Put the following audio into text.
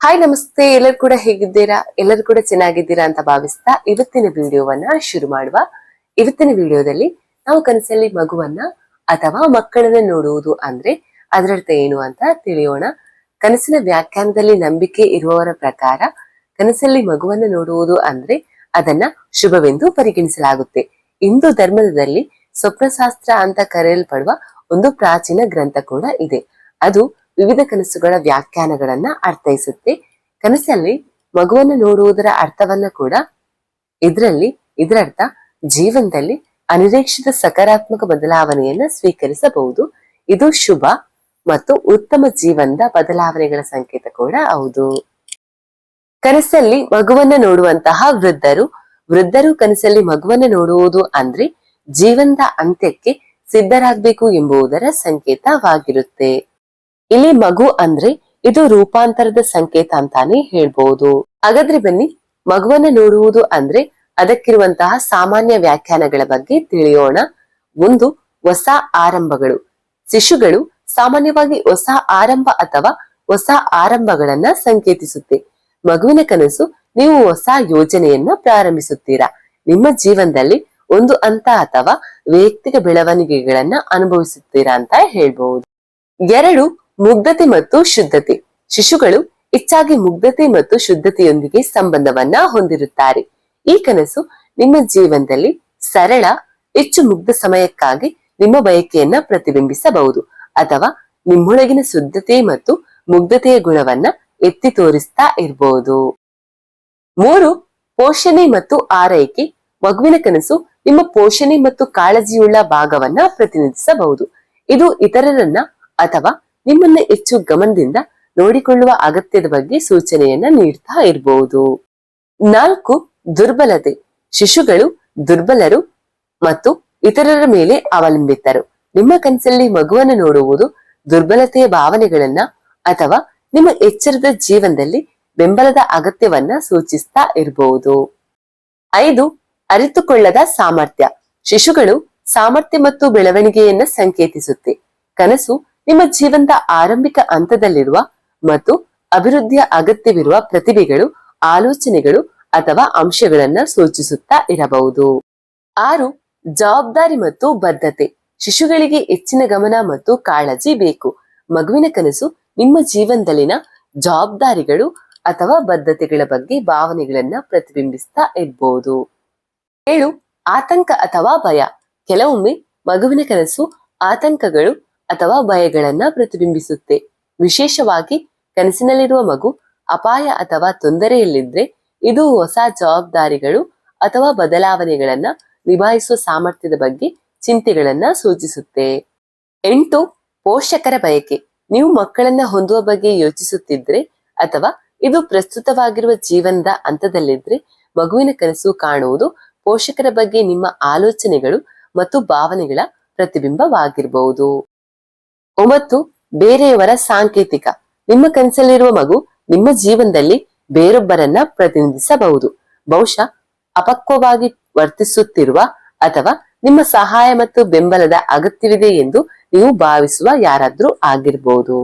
Hi ನಮಸ್ತೆ. ಎಲ್ಲರೂ ಕೂಡ ಹೇಗಿದ್ದೀರಾ? ಎಲ್ಲರೂ ಕೂಡ ಚೆನ್ನಾಗಿದ್ದೀರಾ ಅಂತ ಭಾವಿಸ್ತಾ ಇವತ್ತಿನ ವಿಡಿಯೋವನ್ನ ಶುರು ಮಾಡುವ. ಇವತ್ತಿನ ವಿಡಿಯೋದಲ್ಲಿ ನಾವು ಕನಸಲ್ಲಿ ಮಗುವನ್ನ ಅಥವಾ ಮಕ್ಕಳನ್ನ ನೋಡುವುದು ಅಂದ್ರೆ ಅದರರ್ಥ ಏನು ಅಂತ ತಿಳಿಯೋಣ. ಕನಸಿನ ವ್ಯಾಖ್ಯಾನದಲ್ಲಿ ನಂಬಿಕೆ ಇರುವವರ ಪ್ರಕಾರ ಕನಸಲ್ಲಿ ಮಗುವನ್ನ ನೋಡುವುದು ಅಂದ್ರೆ ಅದನ್ನ ಶುಭವೆಂದು ಪರಿಗಣಿಸಲಾಗುತ್ತೆ. ಹಿಂದೂ ಧರ್ಮದಲ್ಲಿ ಸ್ವಪ್ನಶಾಸ್ತ್ರ ಅಂತ ಕರೆಯಲ್ಪಡುವ ಒಂದು ಪ್ರಾಚೀನ ಗ್ರಂಥ ಕೂಡ ಇದೆ. ಅದು ವಿವಿಧ ಕನಸುಗಳ ವ್ಯಾಖ್ಯಾನಗಳನ್ನ ಅರ್ಥೈಸುತ್ತೆ. ಕನಸಲ್ಲಿ ಮಗುವನ್ನು ನೋಡುವುದರ ಅರ್ಥವನ್ನ ಕೂಡ ಇದರಲ್ಲಿ, ಇದರರ್ಥ ಜೀವನದಲ್ಲಿ ಅನಿರೀಕ್ಷಿತ ಸಕಾರಾತ್ಮಕ ಬದಲಾವಣೆಯನ್ನ ಸ್ವೀಕರಿಸಬಹುದು. ಇದು ಶುಭ ಮತ್ತು ಉತ್ತಮ ಜೀವನದ ಬದಲಾವಣೆಗಳ ಸಂಕೇತ ಕೂಡ ಹೌದು. ಕನಸಲ್ಲಿ ಮಗುವನ್ನ ನೋಡುವಂತಹ ವೃದ್ಧರು ವೃದ್ಧರು ಕನಸಲ್ಲಿ ಮಗುವನ್ನ ನೋಡುವುದು ಅಂದ್ರೆ ಜೀವನದ ಅಂತ್ಯಕ್ಕೆ ಸಿದ್ಧರಾಗಬೇಕು ಎಂಬುದರ ಸಂಕೇತವಾಗಿರುತ್ತೆ. ಇಲ್ಲಿ ಮಗು ಅಂದ್ರೆ ಇದು ರೂಪಾಂತರದ ಸಂಕೇತ ಅಂತಾನೆ ಹೇಳ್ಬಹುದು ಹಾಗಾದ್ರೆ ಬನ್ನಿ, ಮಗುವನ್ನ ನೋಡುವುದು ಅಂದ್ರೆ ಅದಕ್ಕಿರುವಂತಹ ಸಾಮಾನ್ಯ ವ್ಯಾಖ್ಯಾನಗಳ ಬಗ್ಗೆ ತಿಳಿಯೋಣ. ಒಂದು, ಹೊಸ ಆರಂಭಗಳು. ಶಿಶುಗಳು ಸಾಮಾನ್ಯವಾಗಿ ಹೊಸ ಆರಂಭ ಅಥವಾ ಹೊಸ ಆರಂಭಗಳನ್ನ ಸಂಕೇತಿಸುತ್ತೆ. ಮಗುವಿನ ಕನಸು, ನೀವು ಹೊಸ ಯೋಜನೆಯನ್ನ ಪ್ರಾರಂಭಿಸುತ್ತೀರಾ? ನಿಮ್ಮ ಜೀವನದಲ್ಲಿ ಒಂದು ಹಂತ ಅಥವಾ ವೈಯಕ್ತಿಕ ಬೆಳವಣಿಗೆಗಳನ್ನ ಅನುಭವಿಸುತ್ತೀರಾ ಅಂತ ಹೇಳ್ಬಹುದು ಎರಡು ಮುಗ್ಧತೆ ಮತ್ತು ಶುದ್ಧತೆ. ಶಿಶುಗಳು ಹೆಚ್ಚಾಗಿ ಮುಗ್ಧತೆ ಮತ್ತು ಶುದ್ಧತೆಯೊಂದಿಗೆ ಸಂಬಂಧವನ್ನ ಹೊಂದಿರುತ್ತಾರೆ. ಈ ಕನಸು ನಿಮ್ಮ ಜೀವನದಲ್ಲಿ ಸರಳ, ಹೆಚ್ಚು ಮುಗ್ಧ ಸಮಯಕ್ಕಾಗಿ ನಿಮ್ಮ ಬಯಕೆಯನ್ನ ಪ್ರತಿಬಿಂಬಿಸಬಹುದು ಅಥವಾ ನಿಮ್ಮೊಳಗಿನ ಶುದ್ಧತೆ ಮತ್ತು ಮುಗ್ಧತೆಯ ಗುಣವನ್ನ ಎತ್ತಿ ತೋರಿಸ್ತಾ ಇರಬಹುದು ಮೂರು, ಪೋಷಣೆ ಮತ್ತು ಆರೈಕೆ. ಮಗುವಿನ ಕನಸು ನಿಮ್ಮ ಪೋಷಣೆ ಮತ್ತು ಕಾಳಜಿಯುಳ್ಳ ಭಾಗವನ್ನ ಪ್ರತಿನಿಧಿಸಬಹುದು. ಇದು ಇತರರನ್ನ ಅಥವಾ ನಿಮ್ಮನ್ನ ಹೆಚ್ಚು ಗಮನದಿಂದ ನೋಡಿಕೊಳ್ಳುವ ಅಗತ್ಯದ ಬಗ್ಗೆ ಸೂಚನೆಯನ್ನ ನೀಡ್ತಾ ಇರಬಹುದು ನಾಲ್ಕು, ದುರ್ಬಲತೆ. ಶಿಶುಗಳು ದುರ್ಬಲರು ಮತ್ತು ಇತರರ ಮೇಲೆ ಅವಲಂಬಿತರು. ನಿಮ್ಮ ಕನಸಲ್ಲಿ ಮಗುವನ್ನು ನೋಡುವುದು ದುರ್ಬಲತೆಯ ಭಾವನೆಗಳನ್ನ ಅಥವಾ ನಿಮ್ಮ ಎಚ್ಚರದ ಜೀವನದಲ್ಲಿ ಬೆಂಬಲದ ಅಗತ್ಯವನ್ನ ಸೂಚಿಸ್ತಾ ಇರಬಹುದು ಐದು, ಅರಿತುಕೊಳ್ಳದ ಸಾಮರ್ಥ್ಯ. ಶಿಶುಗಳು ಸಾಮರ್ಥ್ಯ ಮತ್ತು ಬೆಳವಣಿಗೆಯನ್ನ ಸಂಕೇತಿಸುತ್ತೆ. ಕನಸು ನಿಮ್ಮ ಜೀವನದ ಆರಂಭಿಕ ಹಂತದಲ್ಲಿರುವ ಮತ್ತು ಅಭಿವೃದ್ಧಿಯ ಅಗತ್ಯವಿರುವ ಪ್ರತಿಭೆಗಳು, ಆಲೋಚನೆಗಳು ಅಥವಾ ಅಂಶಗಳನ್ನ ಸೂಚಿಸುತ್ತಾ ಇರಬಹುದು. ಆರು, ಜವಾಬ್ದಾರಿ ಮತ್ತು ಬದ್ಧತೆ. ಶಿಶುಗಳಿಗೆ ಹೆಚ್ಚಿನ ಗಮನ ಮತ್ತು ಕಾಳಜಿ ಬೇಕು. ಮಗುವಿನ ಕನಸು ನಿಮ್ಮ ಜೀವನದಲ್ಲಿನ ಜವಾಬ್ದಾರಿಗಳು ಅಥವಾ ಬದ್ಧತೆಗಳ ಬಗ್ಗೆ ಭಾವನೆಗಳನ್ನ ಪ್ರತಿಬಿಂಬಿಸ್ತಾ ಇರಬಹುದು ಏಳು, ಆತಂಕ ಅಥವಾ ಭಯ. ಕೆಲವೊಮ್ಮೆ ಮಗುವಿನ ಕನಸು, ಆತಂಕಗಳು ಅಥವಾ ಭಯಗಳನ್ನ ಪ್ರತಿಬಿಂಬಿಸುತ್ತೆ. ವಿಶೇಷವಾಗಿ ಕನಸಿನಲ್ಲಿರುವ ಮಗು ಅಪಾಯ ಅಥವಾ ತೊಂದರೆಯಲ್ಲಿದ್ರೆ ಇದು ಹೊಸ ಜವಾಬ್ದಾರಿಗಳು ಅಥವಾ ಬದಲಾವಣೆಗಳನ್ನ ನಿಭಾಯಿಸುವ ಸಾಮರ್ಥ್ಯದ ಬಗ್ಗೆ ಚಿಂತೆಗಳನ್ನ ಸೂಚಿಸುತ್ತೆ. ಎಂಟು, ಪೋಷಕರ ಬಯಕೆ. ನೀವು ಮಕ್ಕಳನ್ನ ಹೊಂದುವ ಬಗ್ಗೆ ಯೋಚಿಸುತ್ತಿದ್ರೆ ಅಥವಾ ಇದು ಪ್ರಸ್ತುತವಾಗಿರುವ ಜೀವನದ ಹಂತದಲ್ಲಿದ್ರೆ ಮಗುವಿನ ಕನಸು ಕಾಣುವುದು ಪೋಷಕರ ಬಗ್ಗೆ ನಿಮ್ಮ ಆಲೋಚನೆಗಳು ಮತ್ತು ಭಾವನೆಗಳ ಪ್ರತಿಬಿಂಬವಾಗಿರಬಹುದು ಒಂಬತ್ತು, ಬೇರೆಯವರ ಸಾಂಕೇತಿಕ. ನಿಮ್ಮ ಕನಸಲ್ಲಿರುವ ಮಗು ನಿಮ್ಮ ಜೀವನದಲ್ಲಿ ಬೇರೊಬ್ಬರನ್ನ ಪ್ರತಿನಿಧಿಸಬಹುದು. ಬಹುಶಃ ಅಪಕ್ವವಾಗಿ ವರ್ತಿಸುತ್ತಿರುವ ಅಥವಾ ನಿಮ್ಮ ಸಹಾಯ ಮತ್ತು ಬೆಂಬಲದ ಅಗತ್ಯವಿದೆ ಎಂದು ನೀವು ಭಾವಿಸುವ ಯಾರಾದ್ರೂ ಆಗಿರ್ಬೋದು.